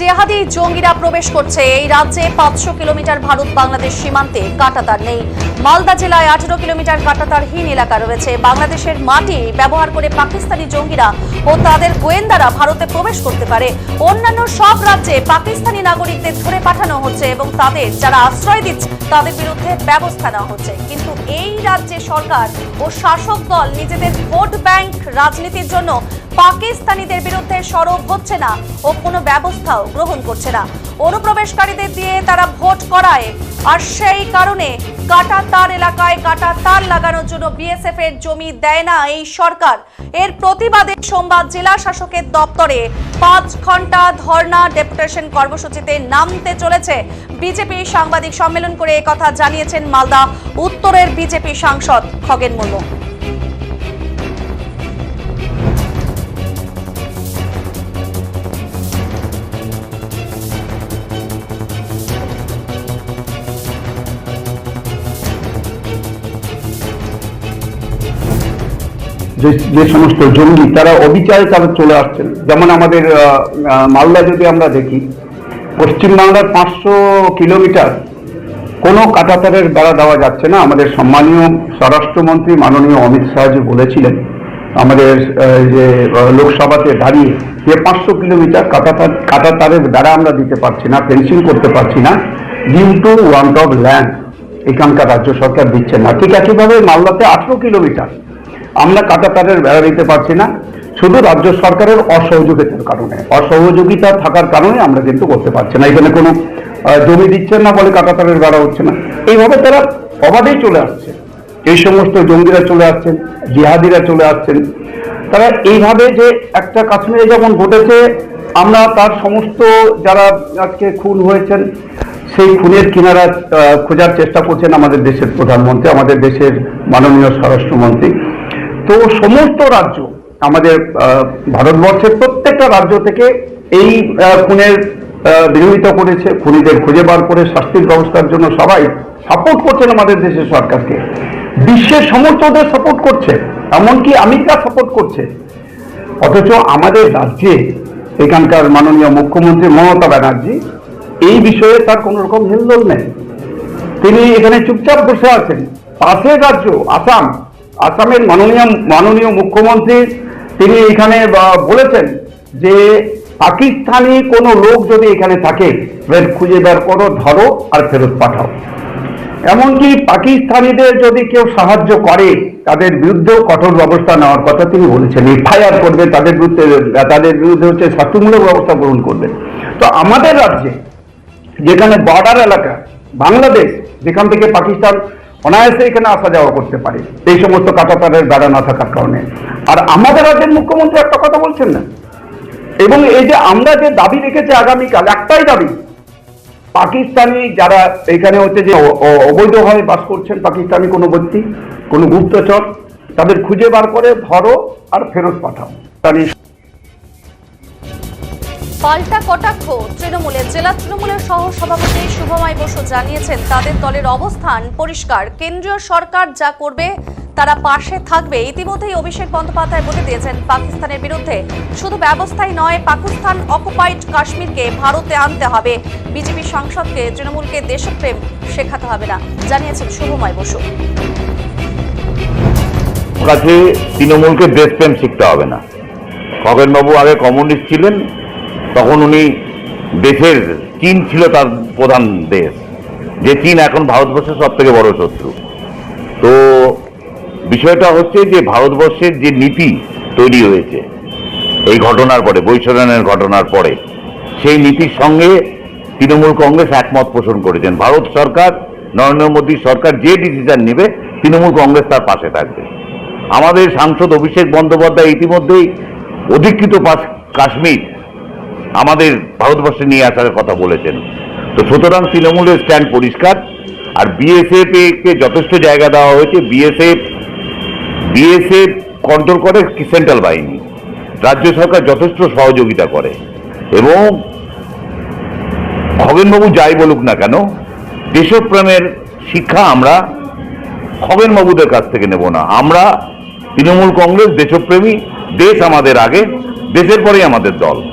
জেহাদি জঙ্গিরা প্রবেশ করছে। এই রাজ্যে পাঁচশো কিলোমিটার ভারত বাংলাদেশ সীমান্তে কাটাতার নেই। মালদা জেলায় আঠেরো কিলোমিটার কাটাতারহীন এলাকা রয়েছে। বাংলাদেশের মাটি ব্যবহার করে পাকিস্তানি জঙ্গিরা ও তাদের গোয়েন্দারা ভারতে প্রবেশ করতে পারে। অন্যান্য সব রাজ্যে পাকিস্তানি নাগরিকদের ধরে পাঠানো হচ্ছে এবং তাদের যারা আশ্রয় দিচ্ছে, তাদের বিরুদ্ধে ব্যবস্থা নেওয়া হচ্ছে। কিন্তু এই রাজ্যে সরকার ও শাসক দল নিজেদের ভোট ব্যাংক রাজনীতির জন্য পাকিস্তানিদের বিরুদ্ধে সরব হচ্ছে না ও কোনো ব্যবস্থাও গ্রহণ করছে না। অনুপ্রবেশকারীদের দিয়ে তারা ভোট করায়। আর সেই কারণে কাটা তার এলাকায় কাটা তার লাগানোর জন্য বিএসএফ এর জমি দেয় না এই সরকার। এর প্রতিবাদে সোমবার জেলা শাসকের দপ্তরে পাঁচ ঘণ্টা ধর্ণা ডেপুটেশন কর্মসূচিতে নামতে চলেছে বিজেপি সাংবাদিক সম্মেলন করে কথা জানিয়েছেন মালদা উত্তরের বিজেপি সাংসদ খগেন মুর্মু। যে যে সমস্ত জঙ্গি, তারা অবিচারে তারা চলে আসছেন। যেমন আমাদের মালদা যদি আমরা দেখি, পশ্চিমবাংলার পাঁচশো কিলোমিটার কোনো কাটাতারের বেড়া দেওয়া যাচ্ছে না। আমাদের সম্মানীয় স্বরাষ্ট্রমন্ত্রী মাননীয় অমিত শাহজি বলেছিলেন, আমাদের যে লোকসভাতে দাঁড়িয়ে যে পাঁচশো কিলোমিটার কাটাতার, কাটাতারের বেড়া আমরা দিতে পারছি না, ফেন্সিং করতে পারছি না due to want of land এখানকার রাজ্য সরকার দিচ্ছে না। ঠিক একইভাবে মালদাতে আঠেরো কিলোমিটার আমরা কাটাতারের বেড়া দিতে পারছি না। শুধু রাজ্য সরকারের অসহযোগিতার কারণে। অসহযোগিতা থাকার কারণে আমরা কিন্তু করতে পারছি না। এখানে কোনো জমি দিচ্ছেন না বলে কাটাতারের বেড়া হচ্ছে না। এইভাবে তারা অবাধেই চলে আসছে। এই সমস্ত জঙ্গিরা চলে আসছেন, জিহাদিরা চলে আসছেন। তারা এইভাবে যে একটা কাশ্মীরে যেমন ঘটেছে, আমরা তার সমস্ত যারা আজকে খুন হয়েছেন, সেই খুনের কিনারা খোঁজার চেষ্টা করছেন আমাদের দেশের প্রধানমন্ত্রী, আমাদের দেশের মাননীয় স্বরাষ্ট্রমন্ত্রী। তো সমস্ত রাজ্য, আমাদের ভারতবর্ষের প্রত্যেকটা রাজ্য থেকে এই খুনের বিরোধিতা করেছে, খুনিদের খুঁজে বার করে শাস্তির ব্যবস্থার জন্য সবাই সাপোর্ট করছেন আমাদের দেশের সরকারকে। বিশ্বের সমস্ত দেশ সাপোর্ট করছে, এমনকি আমেরিকা সাপোর্ট করছে। অথচ আমাদের রাজ্যে এখানকার মাননীয় মুখ্যমন্ত্রী মমতা ব্যানার্জি এই বিষয়ে তার কোনো রকম হেলদোল নেই। তিনি এখানে চুপচাপ বসে আছেন। পাশের রাজ্য, আসাম আসামের মাননীয় মাননীয় মুখ্যমন্ত্রী, তিনি এখানে বলেছেন যে পাকিস্তানি কোনো লোক যদি এখানে থাকে এবার খুঁজে বের করো, ধরো, আর ফেরত পাঠাও। এমনকি পাকিস্তানিদের যদি কেউ সাহায্য করে, তাদের বিরুদ্ধেও কঠোর ব্যবস্থা নেওয়ার কথা তিনি বলেছেন। এফআইআর করবে, তাদের বিরুদ্ধে তাদের বিরুদ্ধে হচ্ছে শাস্তিমূলক ব্যবস্থা গ্রহণ করবে। তো আমাদের রাজ্যে, যেখানে বর্ডার এলাকা, বাংলাদেশ, যেখান থেকে পাকিস্তান অনায়াসে এখানে আসা যাওয়া করতে পারে। এই সমস্ত কাটাতারের বেড়া না থাকার কারণে। আর আমাদের রাজ্যের মুখ্যমন্ত্রী একটা কথা বলছেন না? এবং এই যে আমরা যে দাবি রেখেছি আগামীকাল, একটাই দাবি, পাকিস্তানি যারা এখানে হচ্ছে যে অবৈধভাবে বাস করছেন, পাকিস্তানি কোনো ব্যক্তি, কোনো গুপ্তচর, তাদের খুঁজে বার করে ধরো আর ফেরত পাঠাও। পাল্টা কটাক্ষ তৃণমূলের, জেলা তৃণমূলের সহ সভাপতি শুভময় বসু জানিয়েছেন, তাদের দলের অবস্থান পরিষ্কার। কেন্দ্রীয় সরকার যা করবে, তারা পাশে থাকবে। ইতিমধ্যেই অভিষেক বন্দ্যোপাধ্যায় বলে দিয়েছেন, পাকিস্তানের বিরুদ্ধে। শুধু ব্যবস্থাই নয়, পাকিস্তান অকুপাইড কাশ্মীরকে ভারতে আনতে হবে। বিজেপি সাংসদকে, তৃণমূলকে দেশপ্রেম শেখাতে হবে না, জানিয়েছেন শুভময় বসু। তৃণমূলকে দেশপ্রেম শিখতে হবে না। খগেনবাবু আগে কমিউনিস্ট ছিলেন তখন উনি দেশের চীন ছিল তার প্রধান দেশ। যে চীন এখন ভারতবর্ষের সব থেকে বড় শত্রু। তো বিষয়টা হচ্ছে যে ভারতবর্ষের যে নীতি তৈরি হয়েছে, এই ঘটনার পরে বৈশরণের ঘটনার পরে, সেই নীতির সঙ্গে তৃণমূল কংগ্রেস একমত পোষণ করেছেন। ভারত সরকার, নরেন্দ্র মোদী সরকার যে ডিসিশন নেবে, তৃণমূল কংগ্রেস তার পাশে থাকবে। আমাদের সাংসদ অভিষেক বন্দ্যোপাধ্যায় ইতিমধ্যেই অধিকৃত কাশ্মীর আমাদের ভারতবর্ষে নিয়ে আসার কথা বলেছেন। তো সুতরাং তৃণমূলের স্ট্যান্ড পরিষ্কার। আর বিএসএফ কে যথেষ্ট জায়গা দেওয়া হয়েছে। বিএসএফ বিএসএফ কন্ট্রোল করে সেন্ট্রাল বাহিনী। রাজ্য সরকার যথেষ্ট সহযোগিতা করে। এবং খগেনবাবু যাই বলুক না কেন, দেশপ্রেমের শিক্ষা আমরা খগেনবাবুদের কাছ থেকে নেব না। আমরা তৃণমূল কংগ্রেস, দেশপ্রেমী, দেশ আমাদের আগে, দেশের পরেই আমাদের দল।